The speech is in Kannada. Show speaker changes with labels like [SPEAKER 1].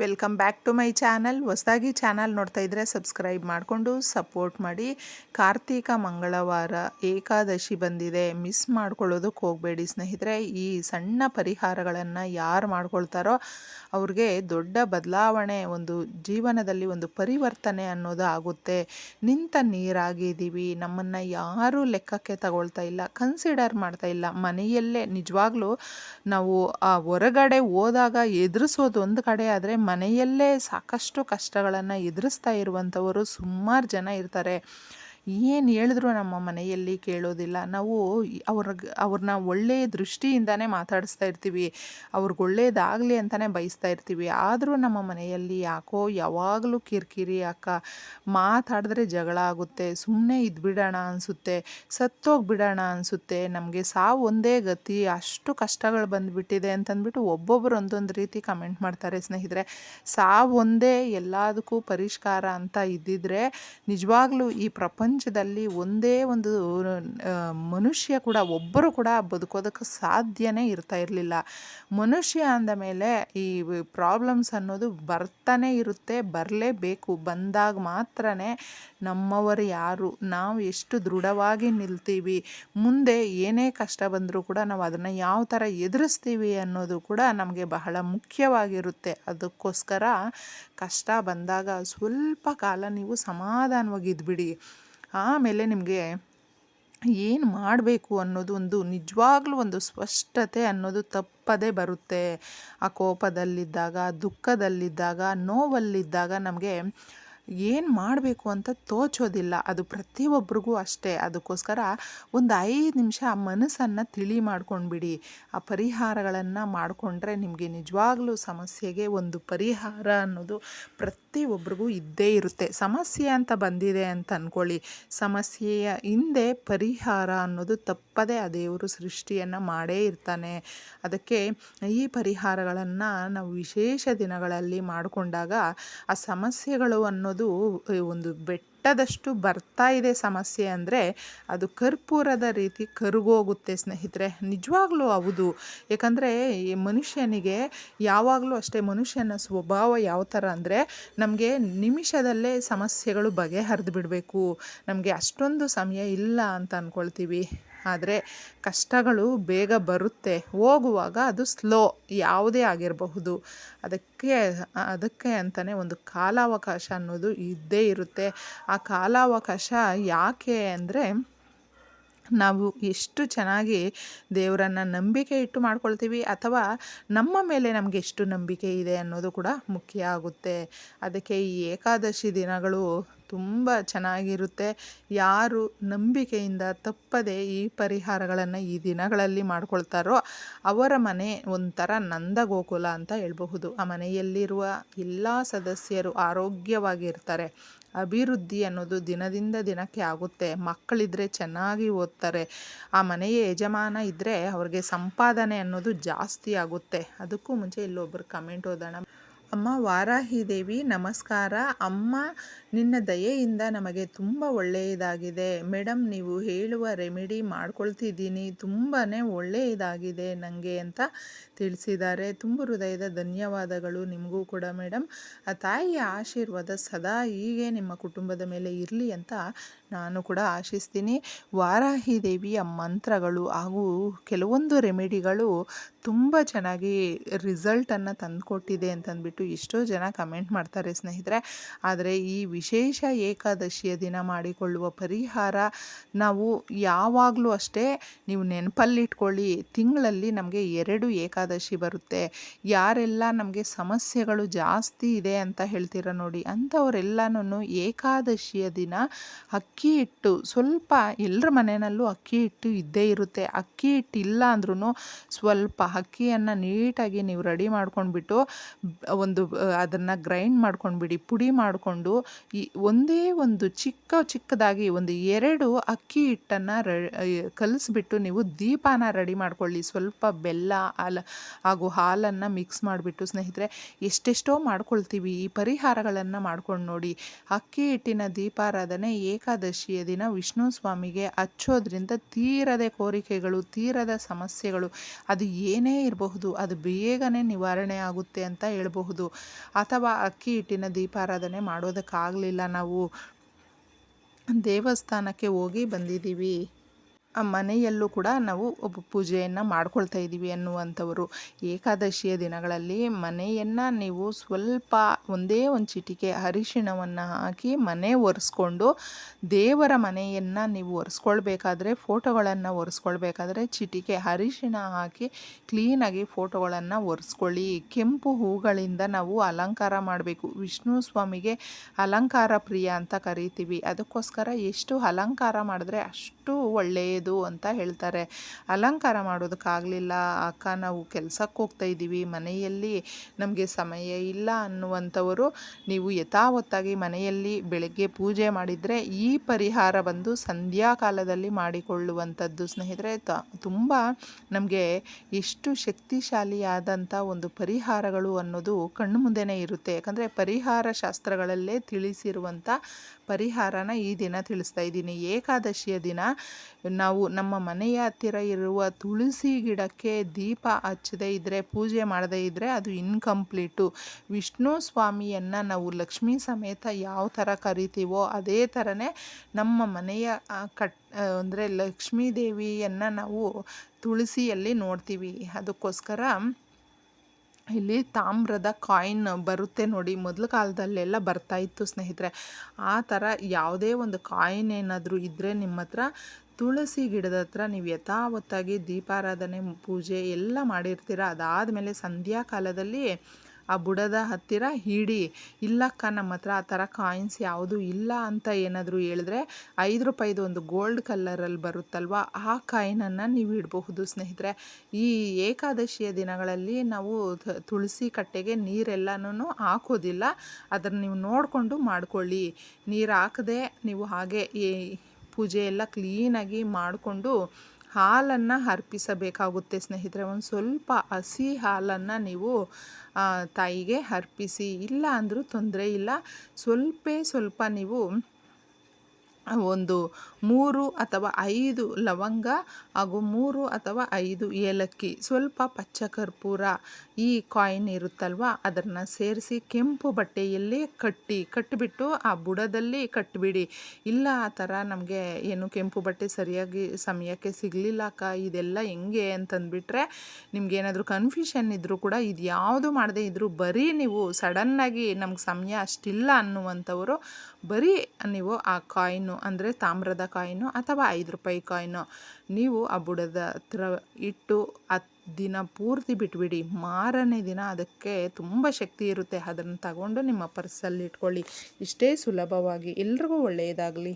[SPEAKER 1] Welcome back to my channel. ಹೊಸದಾಗಿ ಚಾನಲ್ ನೋಡ್ತಾ ಇದ್ದರೆ ಸಬ್ಸ್ಕ್ರೈಬ್ ಮಾಡಿಕೊಂಡು ಸಪೋರ್ಟ್ ಮಾಡಿ. ಕಾರ್ತೀಕ ಮಂಗಳವಾರ ಏಕಾದಶಿ ಬಂದಿದೆ. ಮಿಸ್ ಮಾಡ್ಕೊಳ್ಳೋದಕ್ಕೆ ಹೋಗಬೇಡಿ ಸ್ನೇಹಿತರೆ. ಈ ಸಣ್ಣ ಪರಿಹಾರಗಳನ್ನು ಯಾರು ಮಾಡ್ಕೊಳ್ತಾರೋ ಅವ್ರಿಗೆ ದೊಡ್ಡ ಬದಲಾವಣೆ, ಒಂದು ಜೀವನದಲ್ಲಿ ಒಂದು ಪರಿವರ್ತನೆ ಅನ್ನೋದು ಆಗುತ್ತೆ. ನಿಂತ ನೀರಾಗಿದ್ದೀವಿ. ನಮ್ಮನ್ನು ಯಾರೂ ಲೆಕ್ಕಕ್ಕೆ ತಗೊಳ್ತಾ ಇಲ್ಲ ಕನ್ಸಿಡರ್ ಮಾಡ್ತಾ ಇಲ್ಲ. ಮನೆಯಲ್ಲೇ ನಿಜವಾಗ್ಲೂ ನಾವು ಹೊರಗಡೆ ಹೋದಾಗ ಎದುರಿಸೋದು ಒಂದು ಕಡೆ ಆದರೆ ಮನೆಯಲ್ಲೇ ಸಾಕಷ್ಟು ಕಷ್ಟಗಳನ್ನು ಎದುರಿಸ್ತಾ ಇರುವಂಥವರು ಸುಮಾರು ಜನ ಇರ್ತಾರೆ. ಏನು ಹೇಳಿದ್ರು ನಮ್ಮ ಮನೆಯಲ್ಲಿ ಕೇಳೋದಿಲ್ಲ. ನಾವು ಅವ್ರ ಅವ್ರನ್ನ ಒಳ್ಳೆಯ ದೃಷ್ಟಿಯಿಂದನೇ ಮಾತಾಡಿಸ್ತಾ ಇರ್ತೀವಿ. ಅವ್ರಿಗೆ ಒಳ್ಳೆಯದಾಗಲಿ ಅಂತಲೇ ಬಯಸ್ತಾ ಇರ್ತೀವಿ. ಆದರೂ ನಮ್ಮ ಮನೆಯಲ್ಲಿ ಯಾಕೋ ಯಾವಾಗಲೂ ಕಿರಿಕಿರಿ ಅಕ್ಕ, ಮಾತಾಡಿದ್ರೆ ಜಗಳ ಆಗುತ್ತೆ. ಸುಮ್ಮನೆ ಇದ್ಬಿಡೋಣ ಅನಿಸುತ್ತೆ. ಸತ್ತೋಗ್ಬಿಡೋಣ ಅನಿಸುತ್ತೆ. ನಮಗೆ ಸಾವು ಒಂದೇ ಗತಿ, ಅಷ್ಟು ಕಷ್ಟಗಳು ಬಂದುಬಿಟ್ಟಿದೆ ಅಂತಂದ್ಬಿಟ್ಟು ಒಬ್ಬೊಬ್ಬರು ಒಂದೊಂದು ರೀತಿ ಕಮೆಂಟ್ ಮಾಡ್ತಾರೆ ಸ್ನೇಹಿತರೆ. ಸಾವು ಒಂದೇ ಎಲ್ಲದಕ್ಕೂ ಪರಿಷ್ಕಾರ ಅಂತ ಇದ್ದಿದ್ರೆ ನಿಜವಾಗ್ಲೂ ಈ ಪ್ರಪಂಚ ಪ್ರಪಂಚದಲ್ಲಿ ಒಂದೇ ಒಂದು ಮನುಷ್ಯ ಕೂಡ, ಒಬ್ಬರು ಕೂಡ ಬದುಕೋದಕ್ಕೆ ಸಾಧ್ಯನೇ ಇರ್ತಾ ಇರಲಿಲ್ಲ. ಮನುಷ್ಯ ಅಂದ ಮೇಲೆ ಈ ಪ್ರಾಬ್ಲಮ್ಸ್ ಅನ್ನೋದು ಬರ್ತಾನೆ ಇರುತ್ತೆ, ಬರಲೇಬೇಕು. ಬಂದಾಗ ಮಾತ್ರ ನಮ್ಮವರು ಯಾರು? ನಾವು ಎಷ್ಟು ದೃಢವಾಗಿ ನಿಲ್ತೀವಿ? ಮುಂದೆ ಏನೇ ಕಷ್ಟ ಬಂದರೂ ಕೂಡ ನಾವು ಅದನ್ನು ಯಾವ ಥರ ಎದುರಿಸ್ತೀವಿ ಅನ್ನೋದು ಕೂಡ ನಮಗೆ ಬಹಳ ಮುಖ್ಯವಾಗಿರುತ್ತೆ. ಅದಕ್ಕೋಸ್ಕರ ಕಷ್ಟ ಬಂದಾಗ ಸ್ವಲ್ಪ ಕಾಲ ನೀವು ಸಮಾಧಾನವಾಗಿ ಇದ್ಬಿಡಿ. ಆಮೇಲೆ ನಿಮಗೆ ಏನು ಮಾಡಬೇಕು ಅನ್ನೋದು ಒಂದು ನಿಜವಾಗ್ಲೂ ಒಂದು ಸ್ಪಷ್ಟತೆ ಅನ್ನೋದು ತಪ್ಪದೇ ಬರುತ್ತೆ. ಆ ಕೋಪದಲ್ಲಿದ್ದಾಗ, ದುಃಖದಲ್ಲಿದ್ದಾಗ, ನೋವಲ್ಲಿದ್ದಾಗ ನಮಗೆ ಏನು ಮಾಡಬೇಕು ಅಂತ ತೋಚೋದಿಲ್ಲ. ಅದು ಪ್ರತಿಯೊಬ್ಬರಿಗೂ ಅಷ್ಟೇ. ಅದಕ್ಕೋಸ್ಕರ ಒಂದು ಐದು ನಿಮಿಷ ಆ ಮನಸ್ಸನ್ನು ತಿಳಿ ಮಾಡ್ಕೊಂಡ್ಬಿಡಿ. ಆ ಪರಿಹಾರಗಳನ್ನು ಮಾಡಿಕೊಂಡ್ರೆ ನಿಮಗೆ ನಿಜವಾಗ್ಲೂ ಸಮಸ್ಯೆಗೆ ಒಂದು ಪರಿಹಾರ ಅನ್ನೋದು ಪ್ರತಿಯೊಬ್ಬರಿಗೂ ಇದ್ದೇ ಇರುತ್ತೆ. ಸಮಸ್ಯೆ ಅಂತ ಬಂದಿದೆ ಅಂತ ಅಂದ್ಕೊಳ್ಳಿ ಸಮಸ್ಯೆಯ ಹಿಂದೆ ಪರಿಹಾರ ಅನ್ನೋದು ತಪ್ಪದೇ ಆ ದೇವರು ಸೃಷ್ಟಿಯನ್ನು ಮಾಡೇ ಇರ್ತಾನೆ. ಅದಕ್ಕೆ ಈ ಪರಿಹಾರಗಳನ್ನು ನಾವು ವಿಶೇಷ ದಿನಗಳಲ್ಲಿ ಮಾಡಿಕೊಂಡಾಗ ಆ ಸಮಸ್ಯೆಗಳು ಅನ್ನೋದು ಒಂದು ಒಂದು ಬೆಟ್ಟದಷ್ಟು ಬರ್ತಾ ಇದೆ ಸಮಸ್ಯೆ ಅಂದರೆ ಅದು ಕರ್ಪೂರದ ರೀತಿ ಕರುಗೋಗುತ್ತೆ ಸ್ನೇಹಿತರೆ. ನಿಜವಾಗ್ಲೂ ಹೌದು. ಯಾಕಂದರೆ ಈ ಮನುಷ್ಯನಿಗೆ ಯಾವಾಗಲೂ ಅಷ್ಟೇ ಮನುಷ್ಯನ ಸ್ವಭಾವ ಯಾವ ಥರ ಅಂದರೆ ನಮಗೆ ನಿಮಿಷದಲ್ಲೇ ಸಮಸ್ಯೆಗಳು ಬಗೆಹರಿದು ಬಿಡಬೇಕು. ನಮಗೆ ಅಷ್ಟೊಂದು ಸಮಯ ಇಲ್ಲ ಅಂತ ಅಂದ್ಕೊಳ್ತೀವಿ ಆದರೆ ಕಷ್ಟಗಳು ಬೇಗ ಬರುತ್ತೆ. ಹೋಗುವಾಗ ಅದು ಸ್ಲೋ ಯಾವುದೇ ಆಗಿರಬಹುದು. ಅದಕ್ಕೆ ಅದಕ್ಕೆ ಅಂತಲೇ ಒಂದು ಕಾಲಾವಕಾಶ ಅನ್ನೋದು ಇದ್ದೇ ಇರುತ್ತೆ. ಆ ಕಾಲಾವಕಾಶ ಯಾಕೆ ಅಂದರೆ ನಾವು ಎಷ್ಟು ಚೆನ್ನಾಗಿ ದೇವರನ್ನು ನಂಬಿಕೆ ಇಟ್ಟು ಮಾಡ್ಕೊಳ್ತೀವಿ ಅಥವಾ ನಮ್ಮ ಮೇಲೆ ನಮಗೆ ಎಷ್ಟು ನಂಬಿಕೆ ಇದೆ ಅನ್ನೋದು ಕೂಡ ಮುಖ್ಯ ಆಗುತ್ತೆ. ಅದಕ್ಕೆ ಈ ಏಕಾದಶಿ ದಿನಗಳು ತುಂಬ ಚೆನ್ನಾಗಿರುತ್ತೆ. ಯಾರು ನಂಬಿಕೆಯಿಂದ ತಪ್ಪದೆ ಈ ಪರಿಹಾರಗಳನ್ನು ಈ ದಿನಗಳಲ್ಲಿ ಮಾಡ್ಕೊಳ್ತಾರೋ ಅವರ ಮನೆ ಒಂಥರ ನಂದ ಗೋಕುಲ ಅಂತ ಹೇಳ್ಬಹುದು. ಆ ಮನೆಯಲ್ಲಿರುವ ಎಲ್ಲ ಸದಸ್ಯರು ಆರೋಗ್ಯವಾಗಿರ್ತಾರೆ. ಅಭಿವೃದ್ಧಿ ಅನ್ನೋದು ದಿನದಿಂದ ದಿನಕ್ಕೆ ಆಗುತ್ತೆ. ಮಕ್ಕಳಿದ್ರೆ ಚೆನ್ನಾಗಿ ಓದ್ತಾರೆ. ಆ ಮನೆಯ ಯಜಮಾನ ಇದ್ದರೆ ಅವ್ರಿಗೆ ಸಂಪಾದನೆ ಅನ್ನೋದು ಜಾಸ್ತಿ ಆಗುತ್ತೆ. ಅದಕ್ಕೂ ಮುಂಚೆ ಇಲ್ಲೊಬ್ಬರು ಕಮೆಂಟ್ ಓದೋಣ. ಅಮ್ಮ ವಾರಾಹಿ ದೇವಿ, ನಮಸ್ಕಾರ. ಅಮ್ಮ, ನಿನ್ನ ದಯೆಯಿಂದ ನಮಗೆ ತುಂಬ ಒಳ್ಳೆಯದಾಗಿದೆ. ಮೇಡಮ್ ನೀವು ಹೇಳುವ ರೆಮಿಡಿ ಮಾಡ್ಕೊಳ್ತಿದ್ದೀನಿ. ತುಂಬಾ ಒಳ್ಳೆಯದಾಗಿದೆ ನನಗೆ ಅಂತ ತಿಳಿಸಿದ್ದಾರೆ. ತುಂಬ ಹೃದಯದ ಧನ್ಯವಾದಗಳು ನಿಮಗೂ ಕೂಡ ಮೇಡಮ್ ಆ ತಾಯಿಯ ಆಶೀರ್ವಾದ ಸದಾ ಹೀಗೆ ನಿಮ್ಮ ಕುಟುಂಬದ ಮೇಲೆ ಇರಲಿ ಅಂತ ನಾನು ಕೂಡ ಆಶಿಸ್ತೀನಿ. ವಾರಾಹಿ ದೇವಿಯ ಮಂತ್ರಗಳು ಹಾಗೂ ಕೆಲವೊಂದು ರೆಮಿಡಿಗಳು ತುಂಬ ಚೆನ್ನಾಗಿ ರಿಸಲ್ಟನ್ನು ತಂದುಕೊಟ್ಟಿದೆ ಅಂತಂದ್ಬಿಟ್ಟು ಎಷ್ಟೋ ಜನ ಕಮೆಂಟ್ ಮಾಡ್ತಾರೆ ಸ್ನೇಹಿತರೆ. ಆದರೆ ಈ ವಿಶೇಷ ಏಕಾದಶಿಯ ದಿನ ಮಾಡಿಕೊಳ್ಳುವ ಪರಿಹಾರ ನಾವು ಯಾವಾಗಲೂ ಅಷ್ಟೇ ನೀವು ನೆನಪಲ್ಲಿಟ್ಕೊಳ್ಳಿ, ತಿಂಗಳಲ್ಲಿ ನಮಗೆ ಎರಡು ಏಕಾದಶಿ ಬರುತ್ತೆ. ಯಾರೆಲ್ಲ ನಮಗೆ ಸಮಸ್ಯೆಗಳು ಜಾಸ್ತಿ ಇದೆ ಅಂತ ಹೇಳ್ತೀರ ನೋಡಿ ಅಂಥವರೆಲ್ಲನೂ ಏಕಾದಶಿಯ ದಿನ ಅಕ್ಕಿ ಹಿಟ್ಟು ಸ್ವಲ್ಪ ಎಲ್ಲರ ಮನೆಯಲ್ಲೂ ಅಕ್ಕಿ ಹಿಟ್ಟು ಇದ್ದೇ ಇರುತ್ತೆ. ಅಕ್ಕಿ ಹಿಟ್ಟು ಇಲ್ಲ ಅಂದ್ರೂ ಸ್ವಲ್ಪ ಅಕ್ಕಿಯನ್ನು ನೀಟಾಗಿ ನೀವು ರೆಡಿ ಮಾಡ್ಕೊಂಡ್ಬಿಟ್ಟು, ಒಂದು, ಅದನ್ನು ಗ್ರೈಂಡ್ ಮಾಡ್ಕೊಂಡ್ಬಿಡಿ, ಪುಡಿ ಮಾಡಿಕೊಂಡು, ಈ ಒಂದೇ ಒಂದು ಚಿಕ್ಕ ಚಿಕ್ಕದಾಗಿ ಒಂದು ಎರಡು ಅಕ್ಕಿ ಹಿಟ್ಟನ್ನು ರೆ ಕಲಿಸ್ಬಿಟ್ಟು ನೀವು ದೀಪಾನ ರೆಡಿ ಮಾಡ್ಕೊಳ್ಳಿ. ಸ್ವಲ್ಪ ಬೆಲ್ಲ ಹಾಲು ಹಾಗೂ ಹಾಲನ್ನು ಮಿಕ್ಸ್ ಮಾಡಿಬಿಟ್ಟು, ಸ್ನೇಹಿತರೆ, ಎಷ್ಟೆಷ್ಟೋ ಮಾಡ್ಕೊಳ್ತೀವಿ. ಈ ಪರಿಹಾರಗಳನ್ನು ಮಾಡ್ಕೊಂಡು ನೋಡಿ. ಅಕ್ಕಿ ಹಿಟ್ಟಿನ ದೀಪಾರಾಧನೆ ಏಕಾದಶಿಯ ದಿನ ವಿಷ್ಣು ಸ್ವಾಮಿಗೆ ಹಚ್ಚೋದ್ರಿಂದ ತೀರದ ಕೋರಿಕೆಗಳು, ತೀರದ ಸಮಸ್ಯೆಗಳು, ಅದು ಏನೇ ಇರಬಹುದು, ಅದು ಬೇಗನೆ ನಿವಾರಣೆ ಆಗುತ್ತೆ ಅಂತ ಹೇಳಬಹುದು. ಅಥವಾ ಅಕ್ಕಿ ಹಿಟ್ಟಿನ ದೀಪಾರಾಧನೆ ಮಾಡೋದಕ್ಕಾಗಲಿಲ್ಲ. ನಾವು ದೇವಸ್ಥಾನಕ್ಕೆ ಹೋಗಿ ಬಂದಿದ್ದೀವಿ. ಮನೆಯಲ್ಲೂ ಕೂಡ ನಾವು ಒಬ್ಬ ಪೂಜೆಯನ್ನು ಮಾಡ್ಕೊಳ್ತಾ ಇದ್ದೀವಿ ಅನ್ನುವಂಥವರು. ಏಕಾದಶಿಯ ದಿನಗಳಲ್ಲಿ ಮನೆಯನ್ನು ನೀವು ಸ್ವಲ್ಪ ಒಂದೇ ಒಂದು ಚಿಟಿಕೆ ಅರಿಶಿಣವನ್ನು ಹಾಕಿ ಮನೆ ಒರೆಸ್ಕೊಂಡು ದೇವರ ಮನೆಯನ್ನು ನೀವು ಒರೆಸ್ಕೊಳ್ಬೇಕಾದ್ರೆ ಫೋಟೋಗಳನ್ನು ಒರೆಸ್ಕೊಳ್ಬೇಕಾದ್ರೆ ಚಿಟಿಕೆ ಅರಿಶಿಣ ಹಾಕಿ ಕ್ಲೀನಾಗಿ ಫೋಟೋಗಳನ್ನು ಒರೆಸ್ಕೊಳ್ಳಿ. ಕೆಂಪು ಹೂಗಳಿಂದ ನಾವು ಅಲಂಕಾರ ಮಾಡಬೇಕು. ವಿಷ್ಣು ಸ್ವಾಮಿಗೆ ಅಲಂಕಾರ ಪ್ರಿಯ ಅಂತ ಕರಿತೀವಿ. ಅದಕ್ಕೋಸ್ಕರ ಎಷ್ಟು ಅಲಂಕಾರ ಮಾಡಿದ್ರೆ ಅಷ್ಟು ಒಳ್ಳೆಯದು ಅಂತ ಹೇಳ್ತಾರೆ. ಅಲಂಕಾರ ಮಾಡೋದಕ್ಕಾಗಲಿಲ್ಲ. ಅಕ್ಕ ನಾವು ಕೆಲಸಕ್ಕೆ ಹೋಗ್ತಾ ಇದ್ದೀವಿ. ಮನೆಯಲ್ಲಿ ನಮಗೆ ಸಮಯ ಇಲ್ಲ ಅನ್ನುವಂಥವರು ನೀವು ಯಥಾವತ್ತಾಗಿ ಮನೆಯಲ್ಲಿ ಬೆಳಗ್ಗೆ ಪೂಜೆ ಮಾಡಿದರೆ ಈ ಪರಿಹಾರ ಬಂದು ಸಂಧ್ಯಾ ಕಾಲದಲ್ಲಿ ಮಾಡಿಕೊಳ್ಳುವಂಥದ್ದು ಸ್ನೇಹಿತರೆ. ತುಂಬ ನಮಗೆ ಎಷ್ಟು ಶಕ್ತಿಶಾಲಿಯಾದಂಥ ಒಂದು ಪರಿಹಾರಗಳು ಅನ್ನೋದು ಕಣ್ಣು ಮುಂದೆನೇ ಇರುತ್ತೆ. ಯಾಕಂದರೆ ಪರಿಹಾರ ಶಾಸ್ತ್ರಗಳಲ್ಲೇ ತಿಳಿಸಿರುವಂಥ ಪರಿಹಾರನ ಈ ದಿನ ತಿಳಿಸ್ತಾ ಇದ್ದೀನಿ. ಏಕಾದಶಿಯ ದಿನ ನಾವು ನಮ್ಮ ಮನೆಯ ಹತ್ತಿರ ಇರುವ ತುಳಸಿ ಗಿಡಕ್ಕೆ ದೀಪ ಹಚ್ಚದೇ ಇದ್ದರೆ ಪೂಜೆ ಮಾಡದೇ ಇದ್ದರೆ ಅದು ಇನ್ಕಂಪ್ಲೀಟು ವಿಷ್ಣು ಸ್ವಾಮಿಯನ್ನು ನಾವು ಲಕ್ಷ್ಮೀ ಸಮೇತ ಯಾವ ಥರ ಕರಿತೀವೋ ಅದೇ ಥರನೇ ನಮ್ಮ ಮನೆಯ ಕಟ್ ಅಂದರೆ ಲಕ್ಷ್ಮೀ ದೇವಿಯನ್ನು ನಾವು ತುಳಸಿಯಲ್ಲಿ ನೋಡ್ತೀವಿ. ಅದಕ್ಕೋಸ್ಕರ ಇಲ್ಲಿ ತಾಮ್ರದ ಕಾಯಿನ್ ಬರುತ್ತೆ ನೋಡಿ, ಮೊದಲ ಕಾಲದಲ್ಲೆಲ್ಲ ಬರ್ತಾ ಇತ್ತು ಸ್ನೇಹಿತರೆ. ಆ ಥರ ಯಾವುದೇ ಒಂದು ಕಾಯಿನ್ ಏನಾದರೂ ಇದ್ದರೆ ನಿಮ್ಮ ಹತ್ರ ತುಳಸಿ ಗಿಡದ ಹತ್ರ ನೀವು ಯಥಾವತ್ತಾಗಿ ದೀಪಾರಾಧನೆ, ಪೂಜೆ ಎಲ್ಲ ಮಾಡಿರ್ತೀರ. ಅದಾದಮೇಲೆ ಸಂಧ್ಯಾ ಕಾಲದಲ್ಲಿ ಆ ಬುಡದ ಹತ್ತಿರ ಹಿಡಿ ಇಲ್ಲಕ್ಕ ನಮ್ಮ ಹತ್ರ ಆ ಥರ ಕಾಯಿನ್ಸ್ ಯಾವುದು ಇಲ್ಲ ಅಂತ ಏನಾದರೂ ಹೇಳಿದ್ರೆ ಐದು ರೂಪಾಯಿದು ಒಂದು ಗೋಲ್ಡ್ ಕಲ್ಲರಲ್ಲಿ ಬರುತ್ತಲ್ವ, ಆ ಕಾಯಿನನ್ನು ನೀವು ಇಡಬಹುದು. ಸ್ನೇಹಿತರೆ, ಈ ಏಕಾದಶಿಯ ದಿನಗಳಲ್ಲಿ ನಾವು ತುಳಸಿ ಕಟ್ಟೆಗೆ ನೀರೆಲ್ಲನೂ ಹಾಕೋದಿಲ್ಲ. ಅದನ್ನು ನೀವು ನೋಡಿಕೊಂಡು ಮಾಡಿಕೊಳ್ಳಿ. ನೀರು ಹಾಕದೆ ನೀವು ಹಾಗೆ ಪೂಜೆ ಎಲ್ಲ ಕ್ಲೀನಾಗಿ ಮಾಡಿಕೊಂಡು ಹಾಲನ್ನು ಅರ್ಪಿಸಬೇಕಾಗುತ್ತೆ ಸ್ನೇಹಿತರೆ. ಒಂದು ಸ್ವಲ್ಪ ಹಸಿ ಹಾಲನ್ನು ನೀವು ತಾಯಿಗೆ ಅರ್ಪಿಸಿ, ಇಲ್ಲ ಅಂದರೂ ತೊಂದರೆ ಇಲ್ಲ. ಸ್ವಲ್ಪ ಸ್ವಲ್ಪ ನೀವು ಒಂದು ಮೂರು ಅಥವಾ ಐದು ಲವಂಗ ಹಾಗೂ ಮೂರು ಅಥವಾ ಐದು ಏಲಕ್ಕಿ. ಸ್ವಲ್ಪ ಪಚ್ಚ ಕರ್ಪೂರ ಈ ಕಾಯಿನ್ ಇರುತ್ತಲ್ವ? ಅದನ್ನು ಸೇರಿಸಿ ಕೆಂಪು ಬಟ್ಟೆಯಲ್ಲಿ ಕಟ್ಟಿ ಕಟ್ಟಿಬಿಟ್ಟು ಆ ಬುಡದಲ್ಲಿ ಕಟ್ಟಿಬಿಡಿ ಇಲ್ಲ ಆ ಥರ ನಮಗೆ ಏನು ಕೆಂಪು ಬಟ್ಟೆ ಸರಿಯಾಗಿ ಸಮಯಕ್ಕೆ ಸಿಗಲಿಲ್ಲ ಅಕ್ಕ. ಇದೆಲ್ಲ ಹೆಂಗೆ ಅಂತಂದ್ಬಿಟ್ರೆ ನಿಮ್ಗೇನಾದರೂ ಕನ್ಫ್ಯೂಷನ್ ಇದ್ದರೂ ಕೂಡ ಇದು ಯಾವುದು ಮಾಡದೇ ಇದ್ದರೂ ಬರೀ ನೀವು ಸಡನ್ನಾಗಿ ನಮ್ಗೆ ಸಮಯ ಅಷ್ಟಿಲ್ಲ ಅನ್ನುವಂಥವರು ಬರೀ ನೀವು ಆ ಅಂದರೆ ತಾಮ್ರದ ಕಾಯಿನು ಅಥವಾ ಐದು ರೂಪಾಯಿ ಕಾಯಿನು. ನೀವು ಆ ಬುಡದ ಹತ್ರ ಇಟ್ಟು ಹತ್ತು ದಿನ ಪೂರ್ತಿ ಬಿಟ್ಬಿಡಿ. ಮಾರನೇ ದಿನ ಅದಕ್ಕೆ ತುಂಬ ಶಕ್ತಿ ಇರುತ್ತೆ. ಅದನ್ನು ತಗೊಂಡು ನಿಮ್ಮ ಪರ್ಸಲ್ಲಿ ಇಟ್ಕೊಳ್ಳಿ. ಇಷ್ಟೇ ಸುಲಭವಾಗಿ. ಎಲ್ರಿಗೂ ಒಳ್ಳೆಯದಾಗಲಿ.